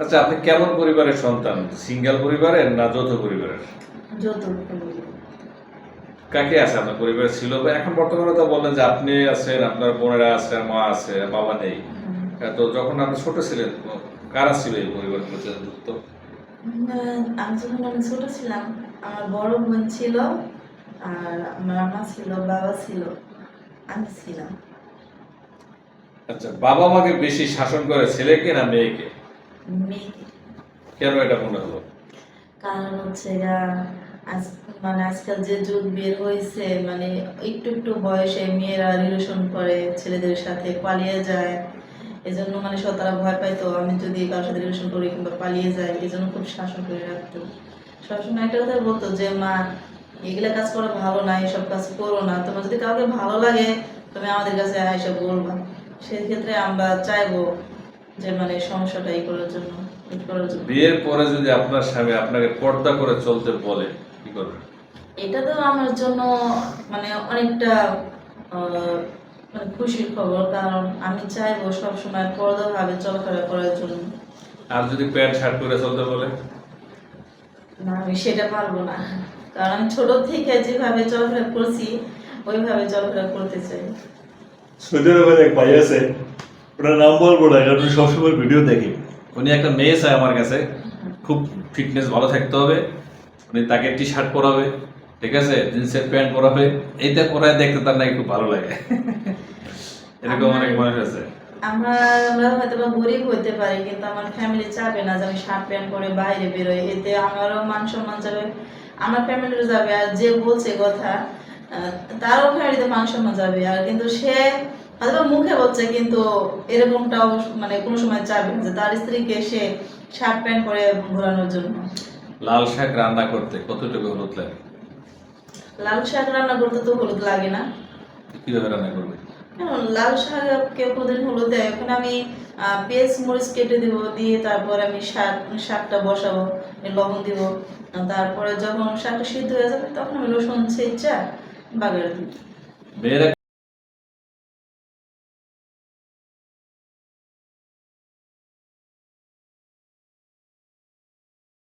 আচ্ছা আপনি কেমন পরিবারের সন্তান? সিঙ্গেল পরিবারের না যৌথ পরিবারের? কাকে আছে আপনার পরিবারে ছিল? বা এখন বর্তমানে তো বললেন যে আপনি আছেন আপনার বোনেরা আছে মা আছে বাবা নেই। তো যখন আপনি ছোট ছিলেন কারা ছিল এই পরিবারগুলোতে যুক্ত? আমি যখন আমি ছোট ছিলাম আমার বড় বোন ছিল আর আমার মা ছিল বাবা ছিল আমি ছিলাম। আচ্ছা বাবা মাকে বেশি শাসন করে ছেলেকে না মেয়েকে? কেন এটা মনে হলো? কারণ হচ্ছে মানে আজকাল যে যুগ বের হয়েছে মানে একটু একটু বয়সে মেয়েরা রিলেশন করে ছেলেদের সাথে পালিয়ে যায়। এজন্য মানে তারা ভয় পাইতো আমি যদি কারোর সাথে রিলেশন করি কিংবা পালিয়ে যাই এই জন্য খুব শাসন করে রাখতো সবসময় একটা কথা বলতো যে মা এগুলা কাজ করা ভালো না এসব কাজ করো না। তোমার যদি কাউকে ভালো লাগে তুমি আমাদের কাছে এসে বলবা। সেক্ষেত্রে আমরা চাইব যে মানে সমস্যাটা ই করার জন্য বিয়ের পরে যদি আপনার স্বামী আপনাকে পর্দা করে চলতে বলে কি করবেন এটা তো আমার জন্য মানে অনেকটা মানে খুশির খবর কারণ আমি চাইব সবসময় পর্দাভাবে চলাফেরা করার জন্য। আর যদি প্যান্ট শার্ট করে চলতে বলে? না আমি সেটা পারব না। কারণ আমি ছোট থেকে যেভাবে চলাফেরা করছি ওইভাবে চলাফেরা করতে চাই। আরবের এক ভাই আছে ওনার নাম বলব না কারণ উনি সবসময় ভিডিও দেখে। উনি একটা মেয়ে চায় আমার কাছে। খুব ফিটনেস ভালো থাকতে হবে। উনি তাকে টি শার্ট পরাবে, ঠিক আছে? জিন্সের প্যান্ট পরাবে। এইটা পরায় দেখতে তার নাকি খুব ভালো লাগে। এরকম অনেক মানুষ আছে। আমরা আমরা হয়তো বা গরিব হইতে পারি, কিন্তু আমার ফ্যামিলি চাবে না যে আমি শার্ট প্যান্ট পরে বাইরে বেরোই। এতে আমারও মান সম্মান যাবে, আমার ফ্যামিলিরও যাবে। আর যে বলছে কথা তারও ফ্যামিলিতে মান সম্মান যাবে। আর কিন্তু সে হয়তো মুখে বলছে কিন্তু এরকমটাও মানে কোনো সময় চাবে যে তার স্ত্রীকে সে শার্ট প্যান্ট পরে ঘোরানোর জন্য। লাল শাক রান্না করতে কতটুকু হলুদ লাগে? লাল শাক রান্না করতে তো হলুদ লাগে না। কীভাবে রান্না করবে? লাল শাক কেউ কোনদিন হলুদ দেয় এখন আমি পেঁয়াজ মরিচ কেটে দিব দিয়ে তারপর আমি শাক শাকটা বসাবো লবণ দিব। তারপরে যখন শাকটা সিদ্ধ হয়ে যাবে তখন আমি রসুন ছেঁচা বাগার দিব মেয়েরা